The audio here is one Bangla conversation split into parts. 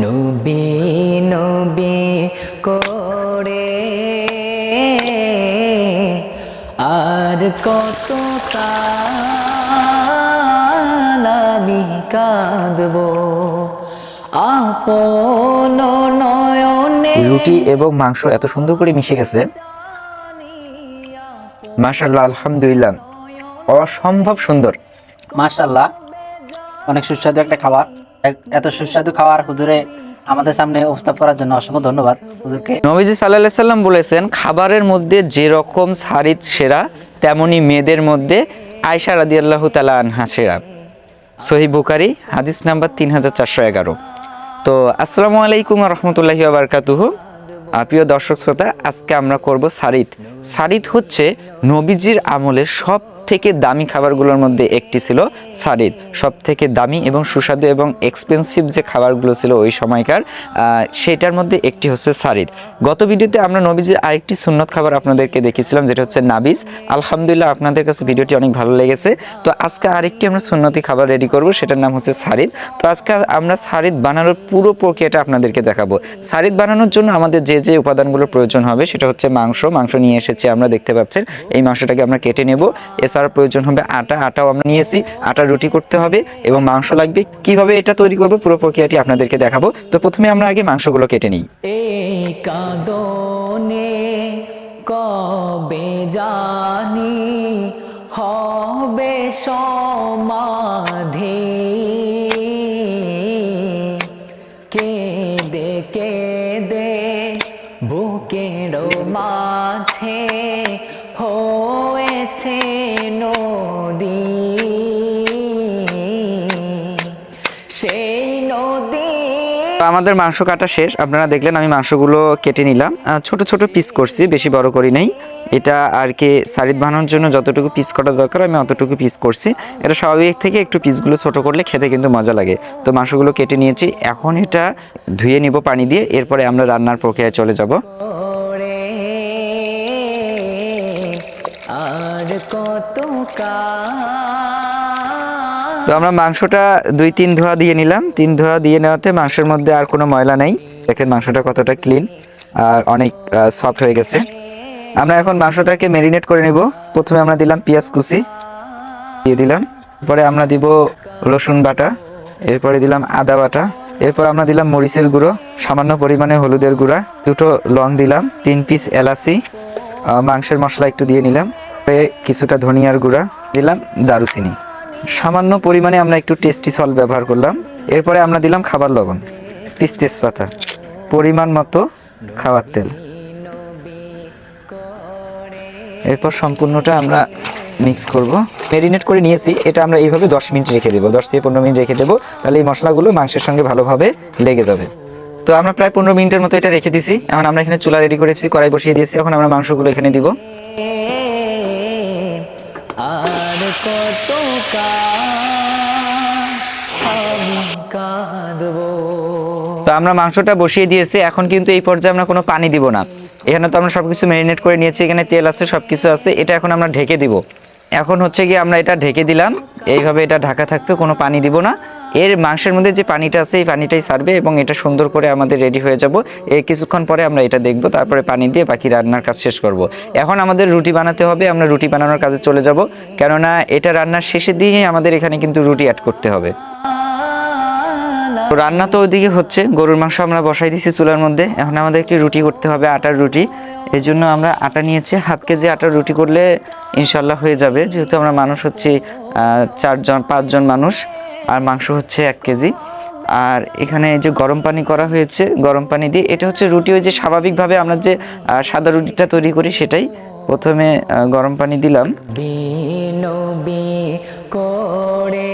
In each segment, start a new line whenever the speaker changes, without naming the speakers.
নবী নবী করে। আর কত আমি কাঁদবো? আপন নয়নে
রুটি এবং মাংস এত সুন্দর করে মিশে গেছে। মাশাল্লাহ আলহামদুলিল্লাহ। অসম্ভব সুন্দর।
মাশাল্লাহ অনেক সুস্বাদু একটা খাবার। এত সুস্বাদু খাবার হুজুরে আমাদের সামনে উপস্থাপ করার জন্য অসংখ্য ধন্যবাদ হুজুরকে।
নবীজি সাল্লাহ সাল্লাম বলেছেন, খাবারের মধ্যে যেরকম সারিদ সেরা, তেমনি মেয়েদের মধ্যে আয়সা রাদি আল্লাহ তালা আনহা সেরা। সহি বুকারি হাদিস নাম্বার তিন হাজার চারশো এগারো। তো, আসসালামু আলাইকুম রহমতুল্লাহি আবরকাতুহু প্রিয় দর্শক শ্রোতা, আজকে আমরা করব সারিত। সারিত হচ্ছে নবীজির আমলে সব থেকে দামি খাবারগুলোর মধ্যে একটি ছিল সারিদ। সব থেকে দামি এবং সুস্বাদু এবং এক্সপেন্সিভ যে খাবারগুলো ছিল ওই সময়কার সেটার মধ্যে একটি হচ্ছে সারিদ। গত ভিডিওতে আমরা নবীজির আরেকটি সুন্নত খাবার আপনাদেরকে দেখিয়েছিলাম, যেটা হচ্ছে নাবিস। আলহামদুলিল্লাহ আপনাদের কাছে ভিডিওটি অনেক ভালো লেগেছে। তো আজকে আরেকটি আমরা সুন্নতি খাবার রেডি করব, সেটার নাম হচ্ছে সারিদ। তো আজকে আমরা সারিদ বানানোর পুরো প্রক্রিয়াটা আপনাদেরকে দেখাবো। সারিদ বানানোর জন্য আমাদের যে যে উপাদানগুলোর প্রয়োজন হবে, সেটা হচ্ছে মাংস। মাংস নিয়ে এসেছি আমরা, দেখতে পাচ্ছেন। এই মাংসটাকে আমরা কেটে নেব। এছাড়া প্রয়োজন হবে আটা। আটাও আমরা নিয়েছি। আটা রুটি করতে হবে এবং মাংস লাগবে। কীভাবে এটা তৈরি করব পুরো প্রক্রিয়াটি আপনাদেরকে দেখাবো। তো প্রথমে আমরা আগে মাংসগুলো কেটে নিই।
কবে জানি হবে সমাধি?
আমাদের মাংস কাটা শেষ। আপনারা দেখলেন আমি মাংসগুলো কেটে নিলাম। ছোট ছোট পিস করছি, বেশি বড় করি নাই। এটা আর কি সারিদ বানানোর জন্য যতটুকু পিস করা দরকার, আমি অতটুকু পিস করছি। এটা স্বাভাবিক থেকে একটু পিসগুলো ছোট করলে খেতে কিন্তু মজা লাগে। তো মাংসগুলো কেটে নিয়েছি। এখন এটা ধুয়ে নিব পানি দিয়ে, এরপরে আমরা রান্নার প্রক্রিয়ায় চলে যাব।
আর কত
তো আমরা মাংসটা দুই তিন ধোয়া দিয়ে নিলাম। তিন ধোয়া দিয়ে নেওয়াতে মাংসের মধ্যে আর কোনো ময়লা নেই। দেখেন মাংসটা কতটা ক্লিন আর অনেক সফট হয়ে গেছে। আমরা এখন মাংসটাকে ম্যারিনেট করে নেব। প্রথমে আমরা দিলাম পেঁয়াজ কুচি, দিয়ে দিলাম। পরে আমরা দিব রসুন বাটা, এরপরে দিলাম আদা বাটা, এরপর আমরা দিলাম মরিচের গুঁড়ো, সামান্য পরিমাণে হলুদের গুঁড়া, দুটো লং দিলাম, তিন পিস এলাচি মাংসের মশলা একটু দিয়ে নিলাম কিছুটা ধনিয়ার গুঁড়া, দিলাম দারুচিনি। সামান্য পরিমাণে আমরা একটু টেস্টি সল ব্যবহার করলাম। এরপরে আমরা দিলাম খাবার লবণ, পিস তেজপাতা, পরিমাণ মতো খাওয়ার তেল। এরপর সম্পূর্ণটা আমরা মিক্স করব। ম্যারিনেট করে নিয়েছি, এটা আমরা এইভাবে দশ মিনিট রেখে দেবো, দশ থেকে পনেরো মিনিট রেখে দেবো, তাহলে এই মশলাগুলো মাংসের সঙ্গে ভালোভাবে লেগে যাবে। তো আমরা প্রায় পনেরো মিনিটের মতো এটা রেখে দিছি, এখন আমরা এখানে চুলা রেডি করেছি, কড়াই বসিয়ে দিয়েছি, এখন আমরা মাংসগুলো এখানে দিব।
কত
তো আমরা মাংসটা বসিয়ে দিয়েছি, এখন কিন্তু এই পর্যায়ে আমরা কোনো পানি দিব না। এখানে তো আমরা সবকিছু ম্যারিনেট করে নিয়েছি, এখানে তেল আছে সব কিছু আছে, এটা এখন আমরা ঢেকে দিব। এখন হচ্ছে কি আমরা এটা ঢেকে দিলাম, এইভাবে এটা ঢাকা থাকবে, কোনো পানি দিব না। এর মাংসের মধ্যে যে পানিটা আছে, এই পানিটাই সারবে এবং এটা সুন্দর করে আমাদের রেডি হয়ে যাব। এই কিছুক্ষণ পরে আমরা এটা দেখব, তারপরে পানি দিয়ে বাকি রান্নার কাজ শেষ করব। এখন আমাদের রুটি বানাতে হবে, আমরা রুটি বানানোর কাজে চলে যাব। কেননা এটা রান্নার শেষের দিকে আমাদের এখানে কিন্তু রুটি অ্যাড করতে হবে। রান্না তো ওইদিকে হচ্ছে, গরুর মাংস আমরা বসাই দিছি চুলার মধ্যে। এখন আমাদেরকে রুটি করতে হবে, আটার রুটি। এই জন্য আমরা আটা নিয়েছি, হাফ কেজি আটার রুটি করলে ইনশাল্লাহ হয়ে যাবে। যেহেতু আমরা মানুষ হচ্ছে চারজন, পাঁচজন মানুষ। আর মাংস হচ্ছে এক কেজি। আর এখানে যে গরম পানি করা হয়েছে গরম পানি দিয়ে এটা হচ্ছে রুটি ওই যে স্বাভাবিকভাবে আমরা যে সাদা রুটিটা তৈরি করি সেটাই প্রথমে গরম পানি দিলাম।
করে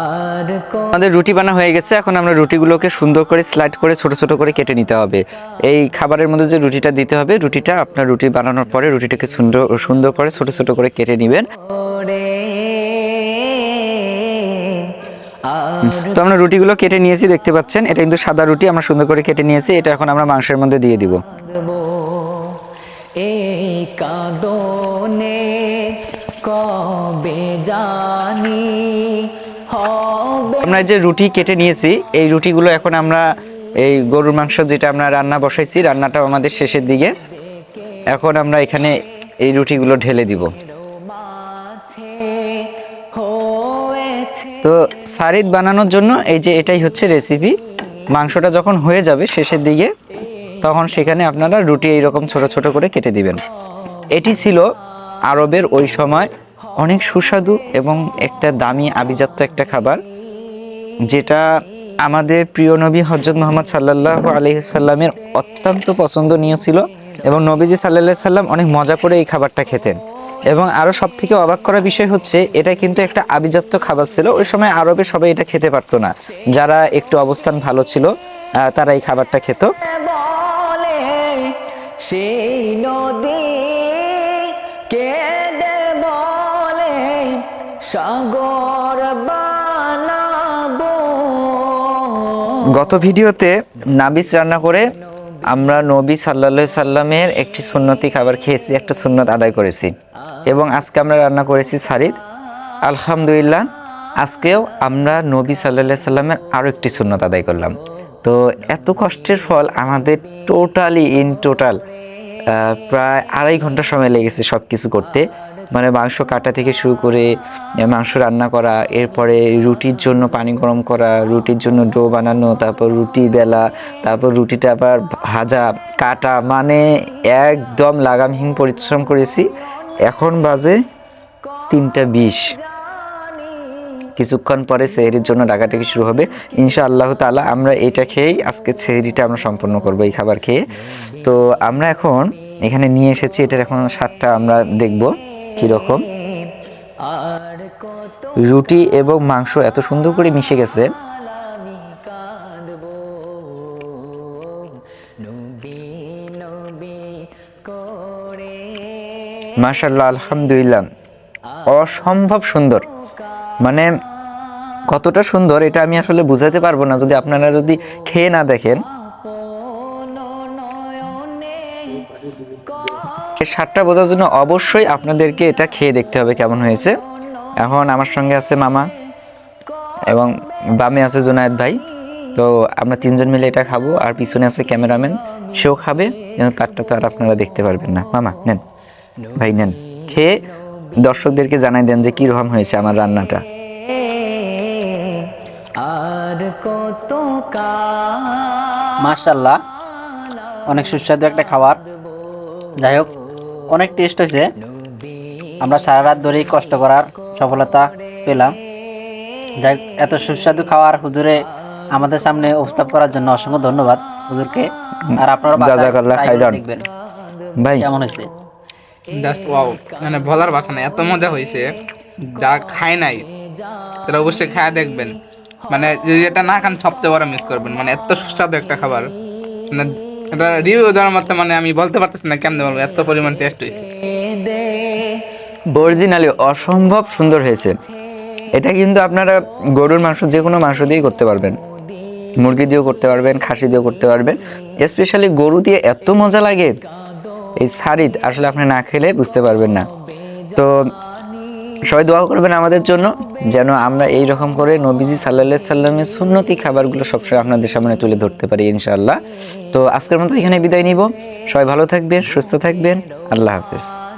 আর
আমাদের রুটি বানা হয়ে গেছে এখন আমরা রুটিগুলোকে সুন্দর করে স্লাইড করে ছোট ছোট করে কেটে নিতে হবে। এই খাবারের মধ্যে যে রুটিটা দিতে হবে রুটিটা আপনার রুটি বানানোর পরে রুটিটাকে সুন্দর সুন্দর করে ছোট ছোট করে কেটে নেবেন। তো আমরা রুটিগুলো কেটে নিয়েছি দেখতে পাচ্ছেন। এটা কিন্তু সাদা রুটি আমরা সুন্দর করে কেটে নিয়েছি। এটা এখন আমরা মাংসের মধ্যে দিয়ে দিব।
এই কাঁদনে কবে জানি
আমরা যে রুটি কেটে নিয়েছি এই রুটিগুলো এখন আমরা এই গরুর মাংস যেটা আমরা রান্না বসাইছি রান্নাটাও আমাদের শেষের দিকে। এখন আমরা এখানে এই রুটিগুলো ঢেলে দিব। তো সারিদ বানানোর জন্য এই যে এটাই হচ্ছে রেসিপি মাংসটা যখন হয়ে যাবে শেষের দিকে, তখন সেখানে আপনারা রুটি এইরকম ছোট ছোট করে কেটে দিবেন। এটি ছিল আরবের ওই সময় অনেক সুস্বাদু এবং একটা দামি আভিজাত্য একটা খাবার, যেটা আমাদের প্রিয় নবী হজরত মোহাম্মদ সাল্লাহ আলহিসাল্লামের অত্যন্ত পছন্দনীয় ছিল। এবং নবীজি সাল্লাহ সাল্লাম অনেক মজা করে এই খাবারটা খেতেন। এবং আরও সব থেকে অবাক করা বিষয় হচ্ছে এটা কিন্তু একটা আভিজাত্য খাবার ছিল ওই সময় আরবে সবাই এটা খেতে পারতো না। যারা একটু অবস্থান ভালো ছিল তারা এই খাবারটা খেত।
সেই নদী কেঁদে বলে সাগর
গত ভিডিওতে নাবিস রান্না করে আমরা নবী সাল্লা সাল্লামের একটি সুন্নতি খাবার খেয়েছি, একটা সুন্নত আদায় করেছি। এবং আজকে আমরা রান্না করেছি সারিদ আলহামদুলিল্লাহ, আজকেও আমরা নবী সাল্লা সাল্লামের আরও একটি সুন্নত আদায় করলাম। তো এত কষ্টের ফল আমাদের টোটালি ইন টোটাল প্রায় আড়াই ঘণ্টা সময় লেগেছে সব কিছু করতে। মানে মাংস কাটা থেকে শুরু করে মাংস রান্না করা, এরপরে রুটির জন্য পানি গরম করা, রুটির জন্য ডো বানানো, তারপর রুটি বেলা, তারপর রুটিটা আবার ভাজা, কাটা মানে একদম লাগামহীন পরিশ্রম করেছি। এখন বাজে তিনটা বিশ। কিছুক্ষণ পরে সেহরির জন্য ডাকাটাকি শুরু হবে। ইনশা আল্লাহ তালা আমরা এটা খেয়েই আজকে সেহরিটা আমরা সম্পন্ন করব এই খাবার খেয়ে। তো আমরা এখন এখানে নিয়ে এসেছি, এটার এখন স্বাদটা আমরা দেখব কীরকম। রুটি এবং মাংস এত সুন্দর করে মিশে গেছে। মাশাল্লাহ আলহামদুলিল্লাহ। অসম্ভব সুন্দর। মানে কতটা সুন্দর, এটা আমি আসলে বুঝাতে পারব না। যদি আপনারা যদি খেয়ে না দেখেন। স্বাদটা বোঝার জন্য অবশ্যই আপনাদেরকে এটা খেয়ে দেখতে হবে কেমন হয়েছে। এখন আমার সঙ্গে আছে মামা এবং বামে আছে জুনায়েদ ভাই। তো আমরা তিনজন মিলে এটা খাব আর পিছনে আছে ক্যামেরাম্যান। সেও খাবে কিন্তু তারটা তো আর আপনারা দেখতে পারবেন না। মামা, নেন। ভাই, নেন। খেয়ে দর্শকদেরকে জানাই দেন যে কীরকম হয়েছে আমার রান্নাটা।
আর কত
মাশাল্লাহ অনেক সুস্বাদু একটা খাবার। যাই হোক অনেক টেস্ট হয়েছে। আমরা সারা রাত ধরেই কষ্ট করার সফলতা পেলাম। যাই হোক, এত সুস্বাদু খাবার হুজুরে আমাদের সামনে উপস্থাপ করার জন্য অসংখ্য ধন্যবাদ। হুজুরকে আর আপনারা
জাজাকাল্লাহ
দেখবেন।
ভাই।
কেমন হয়েছে?
জাস্ট ওয়াও মানে বলার ভাষা নাই এত মজা হয়েছে। যারা খায় নাই তারা অবশ্যই খায় দেখবেন। মানে যদি এটা না খান সবচেয়ে বড় মিস করবেন। মানে এত সুস্বাদু একটা খাবার। মানে এটা রিভিউ দেওয়ার মতো মানে আমি বলতে পারতেছি না কেমন বলব, এত পরিমাণ টেস্ট হয়েছে।
দে
অরিজিনালি অসম্ভব সুন্দর হয়েছে। এটা কিন্তু আপনারা গরুর মাংস যে কোনো মাংস দিয়েই করতে পারবেন। মুরগি দিয়েও করতে পারবেন, খাসি দিয়েও করতে পারবেন। স্পেশালি গরু দিয়ে এত মজা লাগে। এই সারিদ আসলে আপনি না খেলে বুঝতে পারবেন না। তো সবাই দোয়া করবেন আমাদের জন্য, যেন আমরা এই রকম করে নবীজি সাল্লা সাল্লামের সুন্নতি খাবারগুলো সবসময় আপনাদের সামনে তুলে ধরতে পারি ইনশাআল্লাহ। তো আজকের মতো এখানে বিদায় নিব। সবাই ভালো থাকবেন, সুস্থ থাকবেন। আল্লাহ হাফেজ।